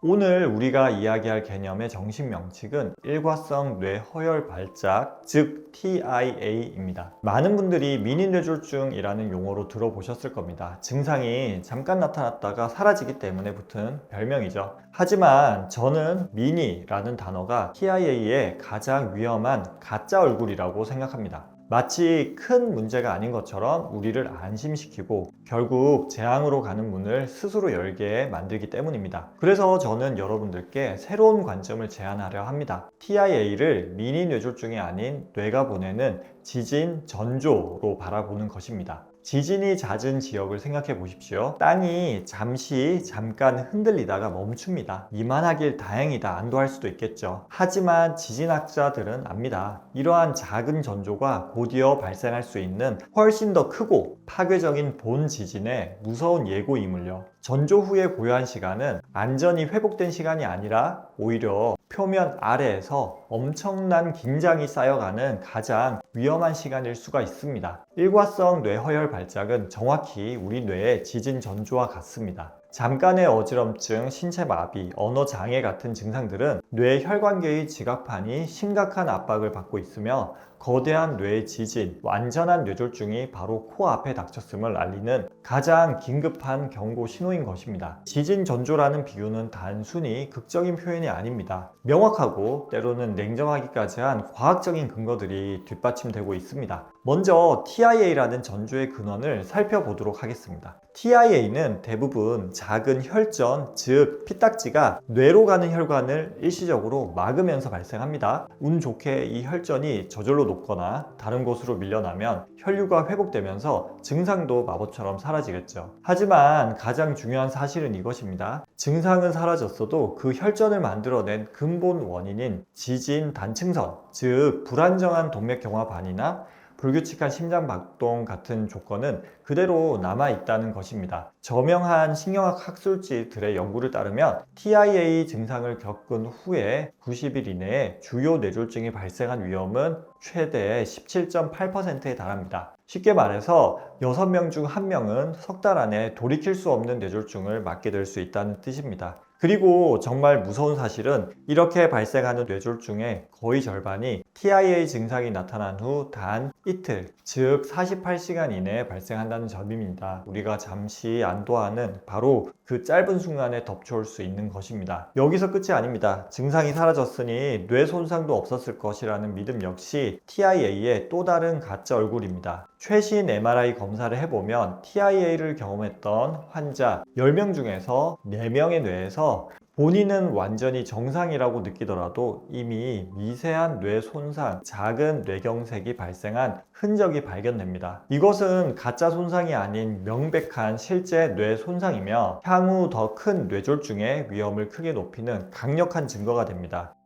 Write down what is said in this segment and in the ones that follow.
오늘 우리가 이야기할 개념의 정식 명칭은 일과성 뇌허혈 발작, 즉 TIA입니다. 많은 분들이 미니뇌졸중이라는 용어로 들어보셨을 겁니다. 증상이 잠깐 나타났다가 사라지기 때문에 붙은 별명이죠. 하지만 저는 미니라는 단어가 TIA의 가장 위험한 가짜 얼굴이라고 생각합니다. 마치 큰 문제가 아닌 것처럼 우리를 안심시키고 결국 재앙으로 가는 문을 스스로 열게 만들기 때문입니다. 그래서 저는 여러분들께 새로운 관점을 제안하려 합니다. TIA를 미니 뇌졸중이 아닌 뇌가 보내는 지진 전조로 바라보는 것입니다. 지진이 잦은 지역을 생각해 보십시오. 땅이 잠시 잠깐 흔들리다가 멈춥니다. 이만하길 다행이다 안도할 수도 있겠죠. 하지만 지진학자들은 압니다. 이러한 작은 전조가 곧이어 발생할 수 있는 훨씬 더 크고 파괴적인 본 지진의 무서운 예고임을요. 전조 후의 고요한 시간은 안전이 회복된 시간이 아니라 오히려 표면 아래에서 엄청난 긴장이 쌓여가는 가장 위험한 시간일 수가 있습니다. 일과성 뇌허혈 발작은 정확히 우리 뇌의 지진 전조와 같습니다. 잠깐의 어지럼증, 신체 마비, 언어 장애 같은 증상들은 뇌 혈관계의 지각판이 심각한 압박을 받고 있으며 거대한 뇌 지진, 완전한 뇌졸중이 바로 코앞에 닥쳤음을 알리는 가장 긴급한 경고 신호인 것입니다. 지진 전조라는 비유는 단순히 극적인 표현이 아닙니다. 명확하고 때로는 냉정하기까지 한 과학적인 근거들이 뒷받침되고 있습니다. 먼저 TIA라는 전조의 근원을 살펴보도록 하겠습니다. TIA는 대부분 작은 혈전, 즉 피딱지가 뇌로 가는 혈관을 일시적으로 막으면서 발생합니다. 운 좋게 이 혈전이 저절로 녹거나 다른 곳으로 밀려나면 혈류가 회복되면서 증상도 마법처럼 사라지겠죠. 하지만 가장 중요한 사실은 이것입니다. 증상은 사라졌어도 그 혈전을 만들어낸 근본 원인인 지진 단층선, 즉 불안정한 동맥경화반이나 불규칙한 심장 박동 같은 조건은 그대로 남아 있다는 것입니다. 저명한 신경학 학술지들의 연구를 따르면 TIA 증상을 겪은 후에 90일 이내에 주요 뇌졸중이 발생한 위험은 최대 17.8%에 달합니다. 쉽게 말해서 6명 중 1명은 석 달 안에 돌이킬 수 없는 뇌졸중을 맞게 될 수 있다는 뜻입니다. 그리고 정말 무서운 사실은 이렇게 발생하는 뇌졸중의 거의 절반이 TIA 증상이 나타난 후 단 이틀, 즉 48시간 이내에 발생한다는 점입니다. 우리가 잠시 안도하는 바로 그 짧은 순간에 덮쳐올 수 있는 것입니다. 여기서 끝이 아닙니다. 증상이 사라졌으니 뇌 손상도 없었을 것이라는 믿음 역시 TIA의 또 다른 가짜 얼굴입니다. 최신 MRI 검사를 해보면 TIA를 경험했던 환자 10명 중에서 4명의 뇌에서 본인은 완전히 정상이라고 느끼더라도 이미 미세한 뇌 손상, 작은 뇌경색이 발생한 흔적이 발견됩니다. 이것은 가짜 손상이 아닌 명백한 실제 뇌 손상이며 향후 더 큰 뇌졸중의 위험을 크게 높이는 강력한 증거가 됩니다.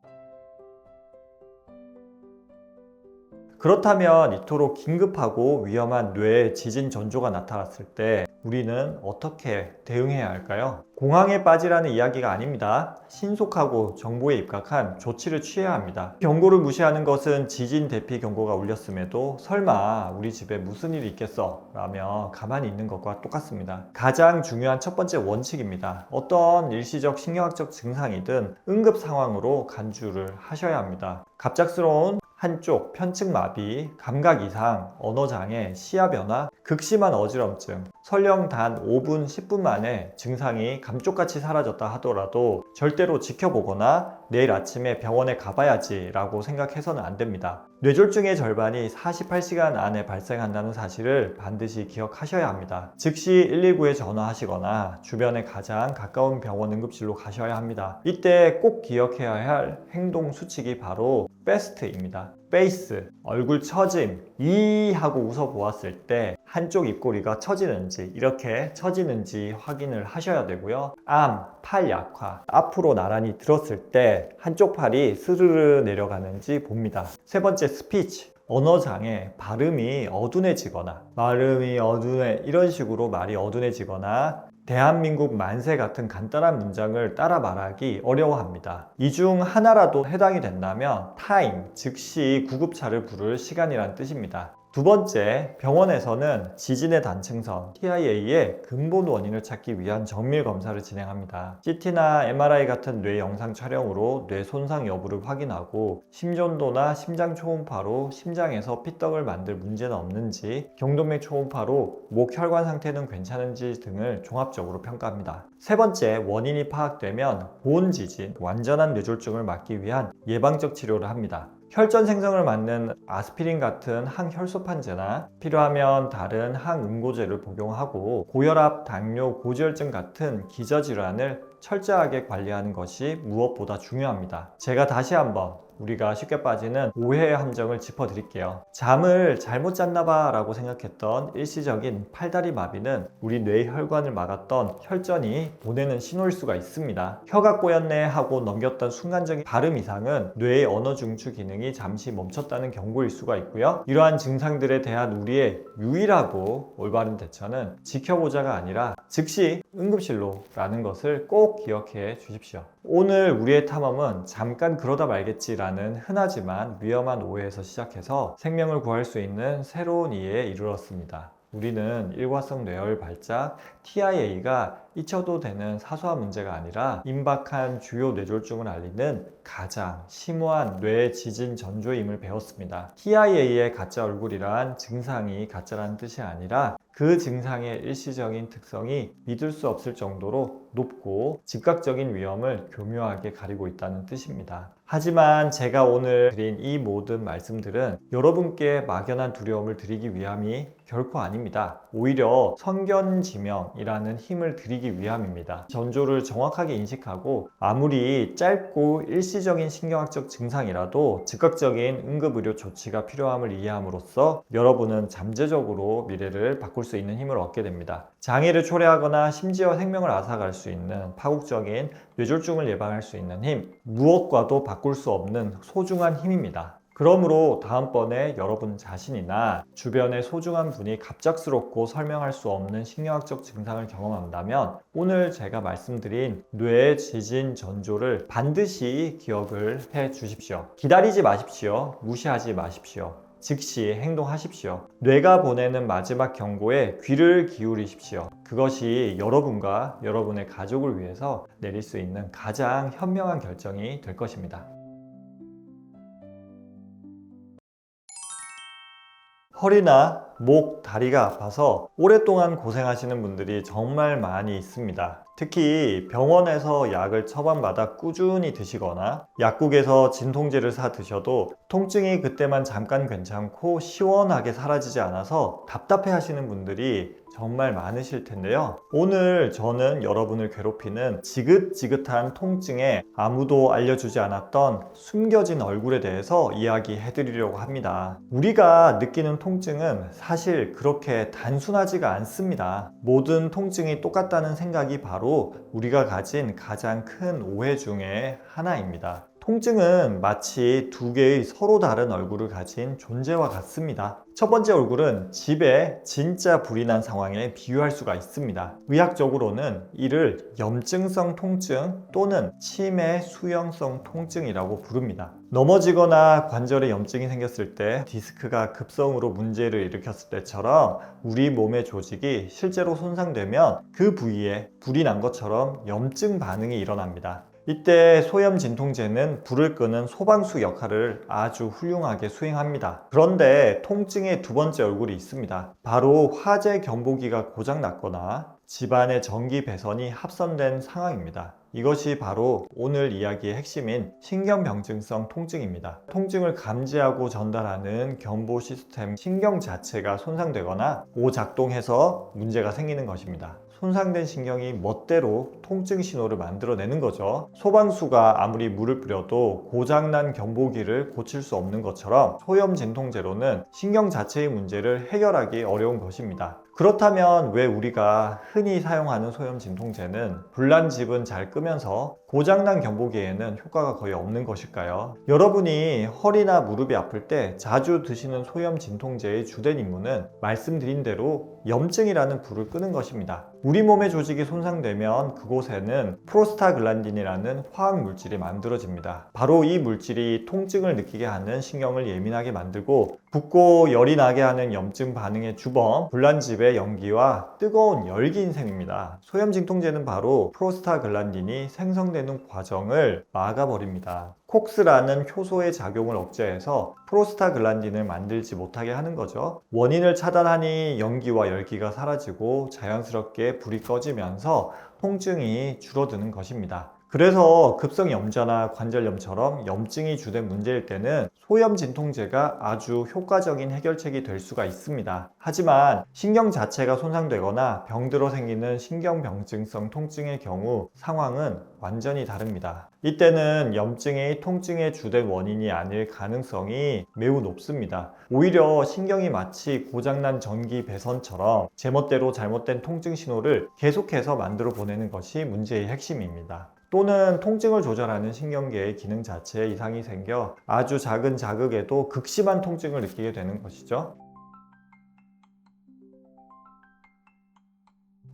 그렇다면 이토록 긴급하고 위험한 뇌 지진 전조가 나타났을 때 우리는 어떻게 대응해야 할까요? 공황에 빠지라는 이야기가 아닙니다. 신속하고 정보에 입각한 조치를 취해야 합니다. 경고를 무시하는 것은 지진 대피 경고가 울렸음에도 설마 우리 집에 무슨 일이 있겠어? 라며 가만히 있는 것과 똑같습니다. 가장 중요한 첫 번째 원칙입니다. 어떤 일시적 신경학적 증상이든 응급 상황으로 간주를 하셔야 합니다. 갑작스러운 한쪽 편측 마비, 감각 이상, 언어 장애, 시야 변화, 극심한 어지럼증, 설령 단 5분, 10분 만에 증상이 감쪽같이 사라졌다 하더라도 절대로 지켜보거나 내일 아침에 병원에 가봐야지 라고 생각해서는 안 됩니다. 뇌졸중의 절반이 48시간 안에 발생한다는 사실을 반드시 기억하셔야 합니다. 즉시 119에 전화하시거나 주변에 가장 가까운 병원 응급실로 가셔야 합니다. 이때 꼭 기억해야 할 행동 수칙이 바로 베스트입니다. 페이스, 얼굴 처짐, 이 하고 웃어 보았을 때 한쪽 입꼬리가 처지는지 이렇게 처지는지 확인을 하셔야 되고요. 암, 팔 약화, 앞으로 나란히 들었을 때 한쪽 팔이 스르르 내려가는지 봅니다. 세 번째 스피치, 언어 장애, 발음이 어둔해지거나 발음이 어둔해 이런 식으로 말이 어둔해지거나 대한민국 만세 같은 간단한 문장을 따라 말하기 어려워합니다. 이 중 하나라도 해당이 된다면 타임, 즉시 구급차를 부를 시간이란 뜻입니다. 두 번째, 병원에서는 지진의 단층선 TIA의 근본 원인을 찾기 위한 정밀 검사를 진행합니다. CT나 MRI 같은 뇌 영상 촬영으로 뇌 손상 여부를 확인하고 심전도나 심장 초음파로 심장에서 피떡을 만들 문제는 없는지, 경동맥 초음파로 목 혈관 상태는 괜찮은지 등을 종합적으로 평가합니다. 세 번째, 원인이 파악되면 보온 지진, 완전한 뇌졸중을 막기 위한 예방적 치료를 합니다. 혈전 생성을 막는 아스피린 같은 항혈소판제나 필요하면 다른 항응고제를 복용하고 고혈압, 당뇨, 고지혈증 같은 기저질환을 철저하게 관리하는 것이 무엇보다 중요합니다. 제가 다시 한번 우리가 쉽게 빠지는 오해의 함정을 짚어드릴게요. 잠을 잘못 잤나봐 라고 생각했던 일시적인 팔다리 마비는 우리 뇌 혈관을 막았던 혈전이 보내는 신호일 수가 있습니다. 혀가 꼬였네 하고 넘겼던 순간적인 발음 이상은 뇌의 언어 중추 기능이 잠시 멈췄다는 경고일 수가 있고요. 이러한 증상들에 대한 우리의 유일하고 올바른 대처는 지켜보자가 아니라 즉시 응급실로 라는 것을 꼭 기억해 주십시오. 오늘 우리의 탐험은 잠깐 그러다 말겠지라는 흔하지만 위험한 오해에서 시작해서 생명을 구할 수 있는 새로운 이해에 이르렀습니다. 우리는 일과성 뇌열 발작 TIA가 잊혀도 되는 사소한 문제가 아니라 임박한 주요 뇌졸중을 알리는 가장 심오한 뇌 지진 전조임을 배웠습니다. TIA의 가짜 얼굴이란 증상이 가짜라는 뜻이 아니라 그 증상의 일시적인 특성이 믿을 수 없을 정도로 높고 즉각적인 위험을 교묘하게 가리고 있다는 뜻입니다. 하지만 제가 오늘 드린 이 모든 말씀들은 여러분께 막연한 두려움을 드리기 위함이 결코 아닙니다. 오히려 선견지명이라는 힘을 드리기 위함입니다. 전조를 정확하게 인식하고 아무리 짧고 일시적인 신경학적 증상이라도 즉각적인 응급의료 조치가 필요함을 이해함으로써 여러분은 잠재적으로 미래를 바꿀 수 있는 힘을 얻게 됩니다. 장애를 초래하거나 심지어 생명을 앗아갈 수 있는 파국적인 뇌졸중을 예방할 수 있는 힘, 무엇과도 바꿀 수 없는 소중한 힘입니다. 그러므로 다음번에 여러분 자신이나 주변의 소중한 분이 갑작스럽고 설명할 수 없는 신경학적 증상을 경험한다면 오늘 제가 말씀드린 뇌 지진 전조를 반드시 기억을 해 주십시오. 기다리지 마십시오. 무시하지 마십시오. 즉시 행동하십시오. 뇌가 보내는 마지막 경고에 귀를 기울이십시오. 그것이 여러분과 여러분의 가족을 위해서 내릴 수 있는 가장 현명한 결정이 될 것입니다. 허리나 목, 다리가 아파서 오랫동안 고생하시는 분들이 정말 많이 있습니다. 특히 병원에서 약을 처방받아 꾸준히 드시거나 약국에서 진통제를 사 드셔도 통증이 그때만 잠깐 괜찮고 시원하게 사라지지 않아서 답답해 하시는 분들이 정말 많으실 텐데요. 오늘 저는 여러분을 괴롭히는 지긋지긋한 통증에 아무도 알려주지 않았던 숨겨진 얼굴에 대해서 이야기해 드리려고 합니다. 우리가 느끼는 통증은 사실 그렇게 단순하지가 않습니다. 모든 통증이 똑같다는 생각이 바로 우리가 가진 가장 큰 오해 중에 하나입니다. 통증은 마치 두 개의 서로 다른 얼굴을 가진 존재와 같습니다. 첫 번째 얼굴은 집에 진짜 불이 난 상황에 비유할 수가 있습니다. 의학적으로는 이를 염증성 통증 또는 치매 수용성 통증이라고 부릅니다. 넘어지거나 관절에 염증이 생겼을 때 디스크가 급성으로 문제를 일으켰을 때처럼 우리 몸의 조직이 실제로 손상되면 그 부위에 불이 난 것처럼 염증 반응이 일어납니다. 이때 소염 진통제는 불을 끄는 소방수 역할을 아주 훌륭하게 수행합니다. 그런데 통증의 두 번째 얼굴이 있습니다. 바로 화재 경보기가 고장났거나 집안의 전기 배선이 합선된 상황입니다. 이것이 바로 오늘 이야기의 핵심인 신경병증성 통증입니다. 통증을 감지하고 전달하는 경보 시스템 신경 자체가 손상되거나 오작동해서 문제가 생기는 것입니다. 손상된 신경이 멋대로 통증 신호를 만들어내는 거죠. 소방수가 아무리 물을 뿌려도 고장난 경보기를 고칠 수 없는 것처럼 소염 진통제로는 신경 자체의 문제를 해결하기 어려운 것입니다. 그렇다면 왜 우리가 흔히 사용하는 소염 진통제는 불난 집은 잘 끄면서 고장난 경보기에는 효과가 거의 없는 것일까요? 여러분이 허리나 무릎이 아플 때 자주 드시는 소염 진통제의 주된 임무는 말씀드린 대로 염증이라는 불을 끄는 것입니다. 우리 몸의 조직이 손상되면 그곳에는 프로스타글란딘이라는 화학 물질이 만들어집니다. 바로 이 물질이 통증을 느끼게 하는 신경을 예민하게 만들고 붓고 열이 나게 하는 염증 반응의 주범 불난집의 연기와 뜨거운 열기인 셈입니다. 소염 진통제는 바로 프로스타글란딘이 생성 되는 과정을 막아버립니다. 콕스라는 효소의 작용을 억제해서 프로스타글란딘을 만들지 못하게 하는 거죠. 원인을 차단하니 연기와 열기가 사라지고 자연스럽게 불이 꺼지면서 통증이 줄어드는 것입니다. 그래서 급성 염좌나 관절염처럼 염증이 주된 문제일 때는 소염 진통제가 아주 효과적인 해결책이 될 수가 있습니다. 하지만 신경 자체가 손상되거나 병들어 생기는 신경병증성 통증의 경우 상황은 완전히 다릅니다. 이때는 염증이 통증의 주된 원인이 아닐 가능성이 매우 높습니다. 오히려 신경이 마치 고장난 전기 배선처럼 제멋대로 잘못된 통증 신호를 계속해서 만들어 보내는 것이 문제의 핵심입니다. 또는 통증을 조절하는 신경계의 기능 자체에 이상이 생겨 아주 작은 자극에도 극심한 통증을 느끼게 되는 것이죠.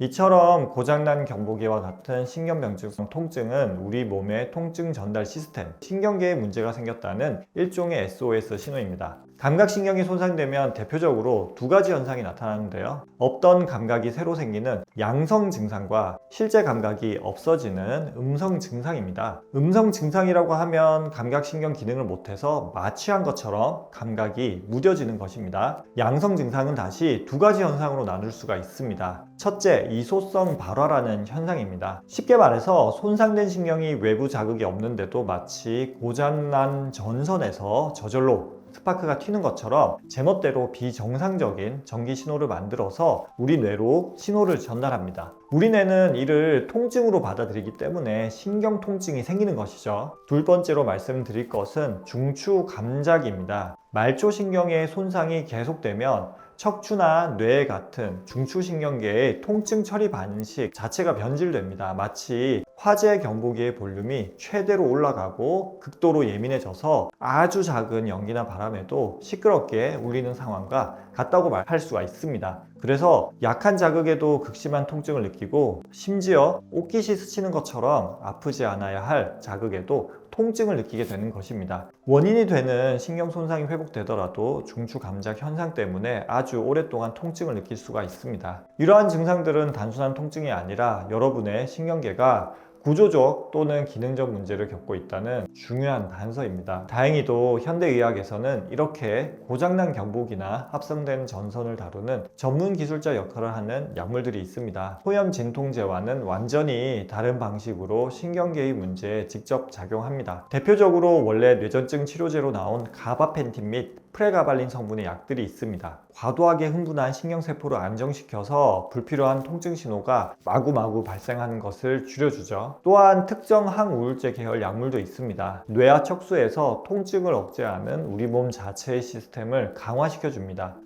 이처럼 고장난 경보기와 같은 신경병증성 통증은 우리 몸의 통증 전달 시스템, 신경계에 문제가 생겼다는 일종의 SOS 신호입니다. 감각신경이 손상되면 대표적으로 두 가지 현상이 나타나는데요. 없던 감각이 새로 생기는 양성 증상과 실제 감각이 없어지는 음성 증상입니다. 음성 증상이라고 하면 감각신경 기능을 못해서 마취한 것처럼 감각이 무뎌지는 것입니다. 양성 증상은 다시 두 가지 현상으로 나눌 수가 있습니다. 첫째, 이소성 발화라는 현상입니다. 쉽게 말해서 손상된 신경이 외부 자극이 없는데도 마치 고장난 전선에서 저절로 스파크가 튀는 것처럼 제멋대로 비정상적인 전기 신호를 만들어서 우리 뇌로 신호를 전달합니다. 우리 뇌는 이를 통증으로 받아들이기 때문에 신경 통증이 생기는 것이죠. 둘 번째로 말씀드릴 것은 중추 감작입니다. 말초신경의 손상이 계속되면 척추나 뇌 같은 중추신경계의 통증 처리 방식 자체가 변질됩니다. 마치 화재 경보기의 볼륨이 최대로 올라가고 극도로 예민해져서 아주 작은 연기나 바람에도 시끄럽게 울리는 상황과 같다고 말할 수가 있습니다. 그래서 약한 자극에도 극심한 통증을 느끼고 심지어 옷깃이 스치는 것처럼 아프지 않아야 할 자극에도 통증을 느끼게 되는 것입니다. 원인이 되는 신경 손상이 회복되더라도 중추 감작 현상 때문에 아주 오랫동안 통증을 느낄 수가 있습니다. 이러한 증상들은 단순한 통증이 아니라 여러분의 신경계가 구조적 또는 기능적 문제를 겪고 있다는 중요한 단서입니다. 다행히도 현대의학에서는 이렇게 고장난 경보기나 합성된 전선을 다루는 전문 기술자 역할을 하는 약물들이 있습니다. 소염 진통제와는 완전히 다른 방식으로 신경계의 문제에 직접 작용합니다. 대표적으로 원래 뇌전증 치료제로 나온 가바펜틴 및 프레가발린 성분의 약들이 있습니다. 과도하게 흥분한 신경세포를 안정시켜서 불필요한 통증 신호가 마구마구 발생하는 것을 줄여주죠. 또한 특정 항우울제 계열 약물도 있습니다. 뇌와 척수에서 통증을 억제하는 우리 몸 자체의 시스템을 강화시켜줍니다.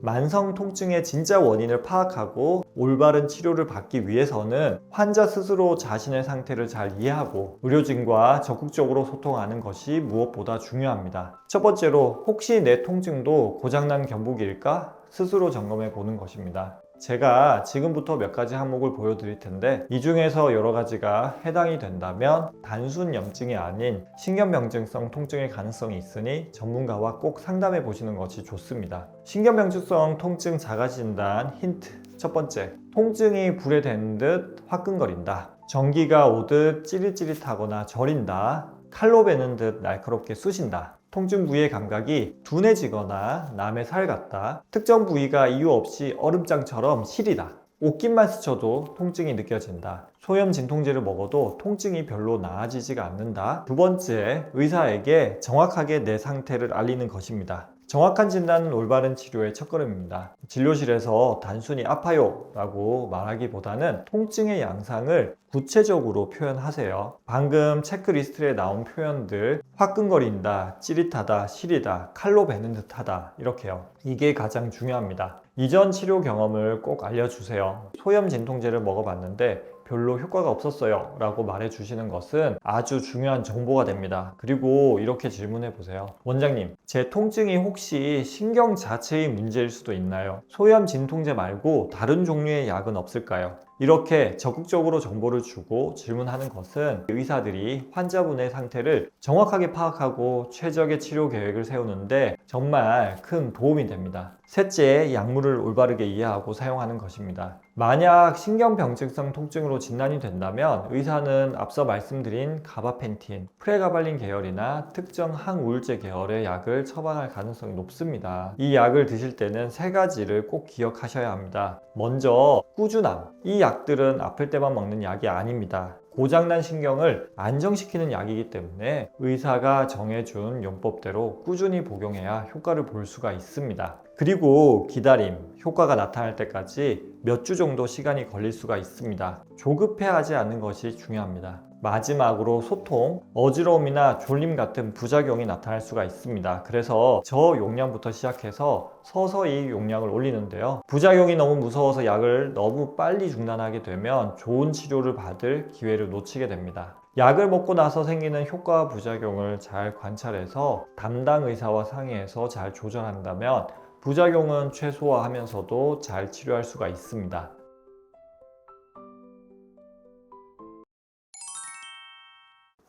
만성 통증의 진짜 원인을 파악하고 올바른 치료를 받기 위해서는 환자 스스로 자신의 상태를 잘 이해하고 의료진과 적극적으로 소통하는 것이 무엇보다 중요합니다. 첫 번째로 혹시 내 통증도 고장난 경보기일까? 스스로 점검해 보는 것입니다. 제가 지금부터 몇 가지 항목을 보여드릴 텐데 이 중에서 여러 가지가 해당이 된다면 단순 염증이 아닌 신경병증성 통증의 가능성이 있으니 전문가와 꼭 상담해 보시는 것이 좋습니다. 신경병증성 통증 자가진단 힌트. 첫 번째 통증이 불에 댄 듯 화끈거린다. 전기가 오듯 찌릿찌릿하거나 저린다. 칼로 베는 듯 날카롭게 쑤신다 통증 부위의 감각이 둔해지거나 남의 살 같다. 특정 부위가 이유 없이 얼음장처럼 시리다. 옷깃만 스쳐도 통증이 느껴진다. 소염 진통제를 먹어도 통증이 별로 나아지지가 않는다. 두 번째, 의사에게 정확하게 내 상태를 알리는 것입니다. 정확한 진단은 올바른 치료의 첫걸음입니다. 진료실에서 단순히 아파요 라고 말하기보다는 통증의 양상을 구체적으로 표현하세요. 방금 체크리스트에 나온 표현들 화끈거린다, 찌릿하다, 시리다, 칼로 베는 듯하다 이렇게요. 이게 가장 중요합니다. 이전 치료 경험을 꼭 알려주세요. 소염 진통제를 먹어봤는데 별로 효과가 없었어요 라고 말해 주시는 것은 아주 중요한 정보가 됩니다 그리고 이렇게 질문해 보세요 원장님 제 통증이 혹시 신경 자체의 문제일 수도 있나요? 소염 진통제 말고 다른 종류의 약은 없을까요? 이렇게 적극적으로 정보를 주고 질문하는 것은 의사들이 환자분의 상태를 정확하게 파악하고 최적의 치료 계획을 세우는데 정말 큰 도움이 됩니다. 셋째, 약물을 올바르게 이해하고 사용하는 것입니다. 만약 신경병증성 통증으로 진단이 된다면 의사는 앞서 말씀드린 가바펜틴, 프레가발린 계열이나 특정 항우울제 계열의 약을 처방할 가능성이 높습니다. 이 약을 드실 때는 세 가지를 꼭 기억하셔야 합니다. 먼저 꾸준함. 이 약들은 아플 때만 먹는 약이 아닙니다. 고장난 신경을 안정시키는 약이기 때문에 의사가 정해준 용법대로 꾸준히 복용해야 효과를 볼 수가 있습니다. 그리고 기다림, 효과가 나타날 때까지 몇 주 정도 시간이 걸릴 수가 있습니다. 조급해하지 않는 것이 중요합니다. 마지막으로 소통, 어지러움이나 졸림 같은 부작용이 나타날 수가 있습니다. 그래서 저 용량부터 시작해서 서서히 용량을 올리는데요. 부작용이 너무 무서워서 약을 너무 빨리 중단하게 되면 좋은 치료를 받을 기회를 놓치게 됩니다. 약을 먹고 나서 생기는 효과와 부작용을 잘 관찰해서 담당 의사와 상의해서 잘 조절한다면 부작용은 최소화하면서도 잘 치료할 수가 있습니다.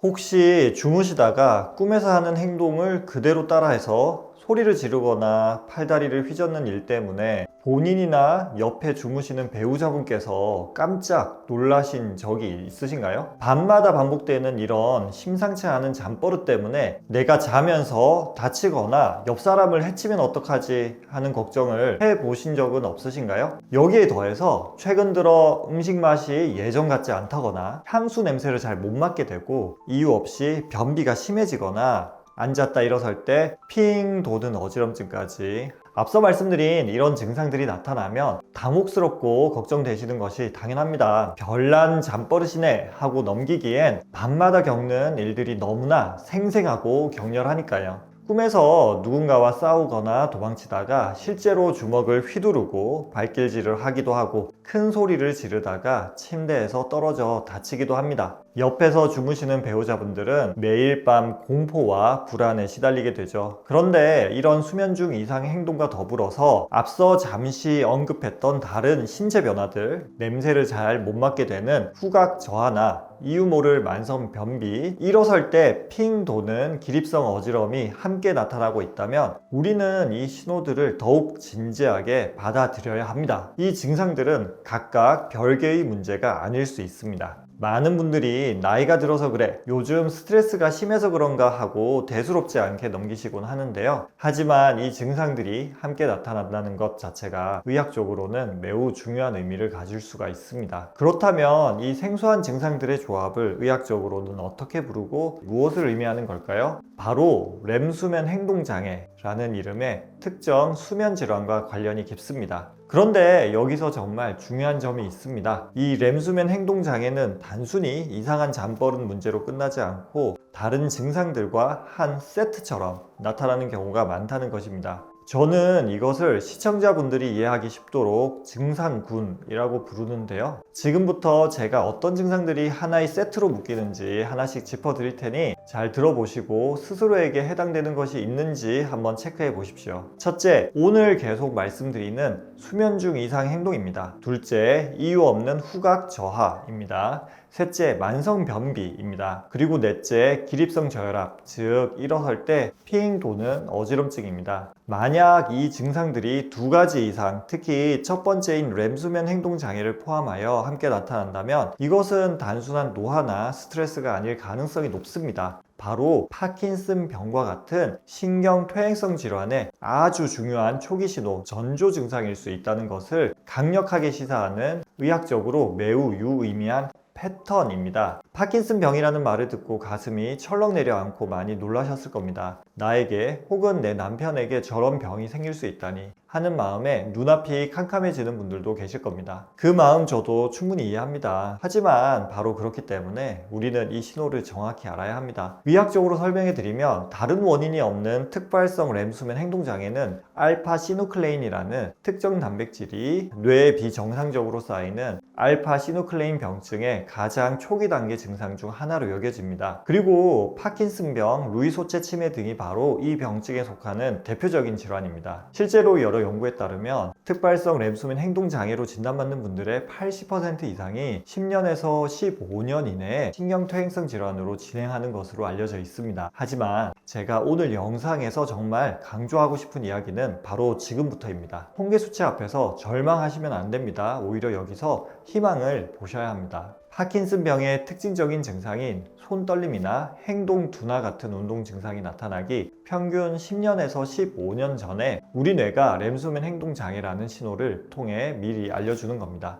혹시 주무시다가 꿈에서 하는 행동을 그대로 따라해서 소리를 지르거나 팔다리를 휘젓는 일 때문에 본인이나 옆에 주무시는 배우자분께서 깜짝 놀라신 적이 있으신가요? 밤마다 반복되는 이런 심상치 않은 잠버릇 때문에 내가 자면서 다치거나 옆 사람을 해치면 어떡하지 하는 걱정을 해 보신 적은 없으신가요? 여기에 더해서 최근 들어 음식 맛이 예전 같지 않다거나 향수 냄새를 잘 못 맡게 되고 이유 없이 변비가 심해지거나 앉았다 일어설 때 핑 도는 어지럼증까지 앞서 말씀드린 이런 증상들이 나타나면 당혹스럽고 걱정되시는 것이 당연합니다. 별난 잠버릇이네 하고 넘기기엔 밤마다 겪는 일들이 너무나 생생하고 격렬하니까요. 꿈에서 누군가와 싸우거나 도망치다가 실제로 주먹을 휘두르고 발길질을 하기도 하고 큰 소리를 지르다가 침대에서 떨어져 다치기도 합니다. 옆에서 주무시는 배우자분들은 매일 밤 공포와 불안에 시달리게 되죠. 그런데 이런 수면 중 이상 행동과 더불어서 앞서 잠시 언급했던 다른 신체 변화들, 냄새를 잘 못 맡게 되는 후각 저하나 이유 모를 만성 변비, 일어설 때 핑 도는 기립성 어지럼이 함께 나타나고 있다면 우리는 이 신호들을 더욱 진지하게 받아들여야 합니다. 이 증상들은 각각 별개의 문제가 아닐 수 있습니다. 많은 분들이 나이가 들어서 그래 요즘 스트레스가 심해서 그런가 하고 대수롭지 않게 넘기시곤 하는데요. 하지만 이 증상들이 함께 나타난다는 것 자체가 의학적으로는 매우 중요한 의미를 가질 수가 있습니다. 그렇다면 이 생소한 증상들의 조합을 의학적으로는 어떻게 부르고 무엇을 의미하는 걸까요? 바로 렘수면 행동장애라는 이름의 특정 수면 질환과 관련이 깊습니다 그런데 여기서 정말 중요한 점이 있습니다. 이 렘수면 행동장애는 단순히 이상한 잠버릇 문제로 끝나지 않고 다른 증상들과 한 세트처럼 나타나는 경우가 많다는 것입니다. 저는 이것을 시청자분들이 이해하기 쉽도록 증상군이라고 부르는데요. 지금부터 제가 어떤 증상들이 하나의 세트로 묶이는지 하나씩 짚어드릴 테니 잘 들어보시고 스스로에게 해당되는 것이 있는지 한번 체크해 보십시오. 첫째, 오늘 계속 말씀드리는 수면 중 이상 행동입니다. 둘째, 이유 없는 후각 저하입니다. 셋째, 만성 변비입니다. 그리고 넷째, 기립성 저혈압, 즉 일어설 때 피잉 도는 어지럼증입니다. 만약 이 증상들이 두 가지 이상, 특히 첫 번째인 렘수면 행동 장애를 포함하여 함께 나타난다면 이것은 단순한 노화나 스트레스가 아닐 가능성이 높습니다. 바로 파킨슨 병과 같은 신경 퇴행성 질환의 아주 중요한 초기 신호, 전조 증상일 수 있다는 것을 강력하게 시사하는 의학적으로 매우 유의미한 패턴입니다. 파킨슨 병이라는 말을 듣고 가슴이 철렁 내려앉고 많이 놀라셨을 겁니다. 나에게 혹은 내 남편에게 저런 병이 생길 수 있다니 하는 마음에 눈앞이 캄캄해지는 분들도 계실 겁니다. 그 마음 저도 충분히 이해합니다. 하지만 바로 그렇기 때문에 우리는 이 신호를 정확히 알아야 합니다. 의학적으로 설명해 드리면 다른 원인이 없는 특발성 램수면 행동장애는 알파 시누클레인이라는 특정 단백질이 뇌에 비정상적으로 쌓이는 알파 시누클레인 병증의 가장 초기 단계 증상 중 하나로 여겨집니다. 그리고 파킨슨병, 루이 소체 치매 등이 바로 이 병증에 속하는 대표적인 질환입니다. 실제로 여러 연구에 따르면 특발성 램수면 행동 장애로 진단받는 분들의 80% 이상이 10년에서 15년 이내에 신경퇴행성 질환으로 진행하는 것으로 알려져 있습니다. 하지만 제가 오늘 영상에서 정말 강조하고 싶은 이야기는 바로 지금부터입니다. 통계 수치 앞에서 절망하시면 안 됩니다. 오히려 여기서 희망을 보셔야 합니다. 파킨슨 병의 특징적인 증상인 손 떨림이나 행동 둔화 같은 운동 증상이 나타나기 평균 10년에서 15년 전에 우리 뇌가 램수면 행동 장애라는 신호를 통해 미리 알려주는 겁니다.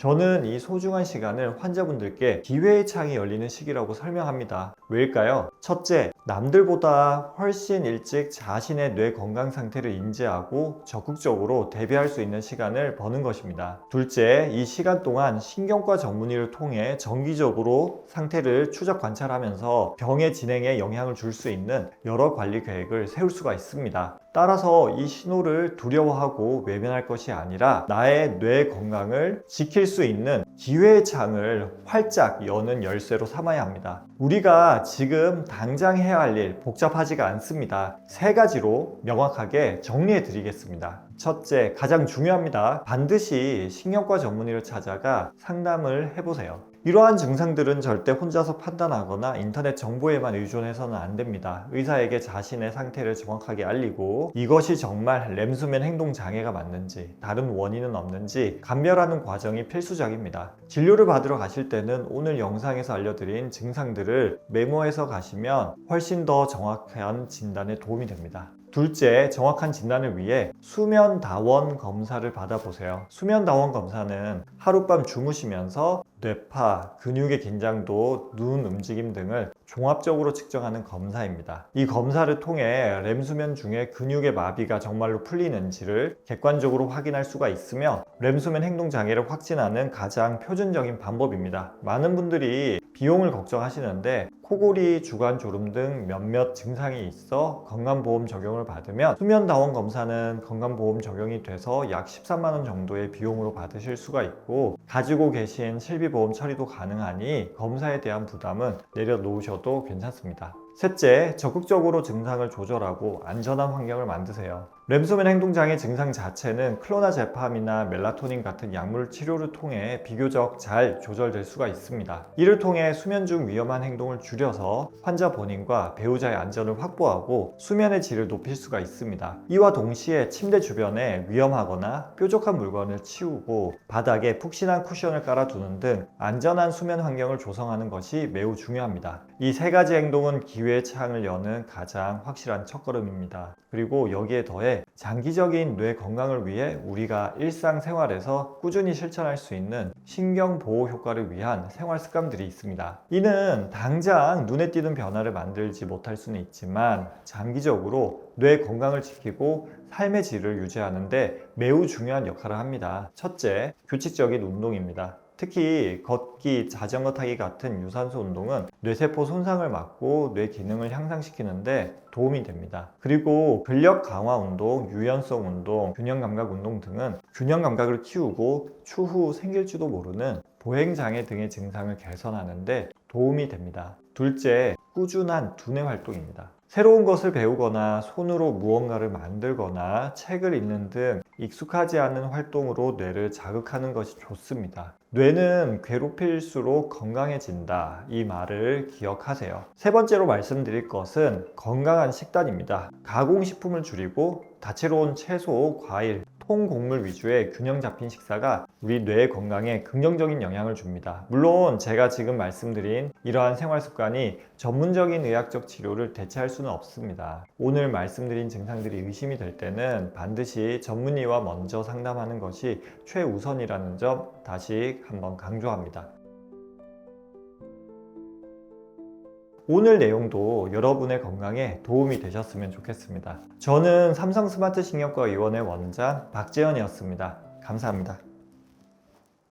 저는 이 소중한 시간을 환자분들께 기회의 창이 열리는 시기라고 설명합니다. 왜일까요? 첫째, 남들보다 훨씬 일찍 자신의 뇌 건강 상태를 인지하고 적극적으로 대비할 수 있는 시간을 버는 것입니다. 둘째, 이 시간 동안 신경과 전문의를 통해 정기적으로 상태를 추적 관찰하면서 병의 진행에 영향을 줄 수 있는 여러 관리 계획을 세울 수가 있습니다. 따라서 이 신호를 두려워하고 외면할 것이 아니라 나의 뇌 건강을 지킬 수 있는 기회의 창을 활짝 여는 열쇠로 삼아야 합니다. 우리가 지금 당장 해야 할 일 복잡하지가 않습니다. 세 가지로 명확하게 정리해 드리겠습니다. 첫째, 가장 중요합니다. 반드시 신경과 전문의를 찾아가 상담을 해보세요. 이러한 증상들은 절대 혼자서 판단하거나 인터넷 정보에만 의존해서는 안 됩니다. 의사에게 자신의 상태를 정확하게 알리고 이것이 정말 램수면 행동 장애가 맞는지 다른 원인은 없는지 감별하는 과정이 필수적입니다. 진료를 받으러 가실 때는 오늘 영상에서 알려드린 증상들을 메모해서 가시면 훨씬 더 정확한 진단에 도움이 됩니다. 둘째, 정확한 진단을 위해 수면 다원 검사를 받아보세요. 수면 다원 검사는 하룻밤 주무시면서 뇌파, 근육의 긴장도, 눈 움직임 등을 종합적으로 측정하는 검사입니다. 이 검사를 통해 렘수면 중에 근육의 마비가 정말로 풀리는지를 객관적으로 확인할 수가 있으며 렘수면 행동 장애를 확진하는 가장 표준적인 방법입니다. 많은 분들이 비용을 걱정하시는데 코골이, 주간 졸음 등 몇몇 증상이 있어 건강보험 적용을 받으면 수면다원 검사는 건강보험 적용이 돼서 약 13만 원 정도의 비용으로 받으실 수가 있고 가지고 계신 실비보험 처리도 가능하니 검사에 대한 부담은 내려놓으셔도 괜찮습니다. 셋째, 적극적으로 증상을 조절하고 안전한 환경을 만드세요. 램수면 행동장애 증상 자체는 클로나제팜이나 멜라토닌 같은 약물 치료를 통해 비교적 잘 조절될 수가 있습니다. 이를 통해 수면 중 위험한 행동을 줄여서 환자 본인과 배우자의 안전을 확보하고 수면의 질을 높일 수가 있습니다. 이와 동시에 침대 주변에 위험하거나 뾰족한 물건을 치우고 바닥에 푹신한 쿠션을 깔아두는 등 안전한 수면 환경을 조성하는 것이 매우 중요합니다. 이 세 가지 행동은 기회의 창을 여는 가장 확실한 첫걸음입니다. 그리고 여기에 더해 장기적인 뇌 건강을 위해 우리가 일상생활에서 꾸준히 실천할 수 있는 신경 보호 효과를 위한 생활 습관들이 있습니다. 이는 당장 눈에 띄는 변화를 만들지 못할 수는 있지만 장기적으로 뇌 건강을 지키고 삶의 질을 유지하는데 매우 중요한 역할을 합니다. 첫째, 규칙적인 운동입니다. 특히 걷기, 자전거 타기 같은 유산소 운동은 뇌세포 손상을 막고 뇌 기능을 향상시키는데 도움이 됩니다. 그리고 근력 강화 운동, 유연성 운동, 균형 감각 운동 등은 균형 감각을 키우고 추후 생길지도 모르는 보행 장애 등의 증상을 개선하는데 도움이 됩니다. 둘째, 꾸준한 두뇌 활동입니다. 새로운 것을 배우거나 손으로 무언가를 만들거나 책을 읽는 등 익숙하지 않은 활동으로 뇌를 자극하는 것이 좋습니다. 뇌는 괴롭힐수록 건강해진다. 이 말을 기억하세요. 세 번째로 말씀드릴 것은 건강한 식단입니다. 가공식품을 줄이고 다채로운 채소, 과일, 통곡물 위주의 균형 잡힌 식사가 우리 뇌 건강에 긍정적인 영향을 줍니다. 물론 제가 지금 말씀드린 이러한 생활 습관이 전문적인 의학적 치료를 대체할 수는 없습니다. 오늘 말씀드린 증상들이 의심이 될 때는 반드시 전문의와 먼저 상담하는 것이 최우선이라는 점 다시 한번 강조합니다. 오늘 내용도 여러분의 건강에 도움이 되셨으면 좋겠습니다. 저는 삼성 스마트 신경과 의원의 원장 박재현이었습니다. 감사합니다.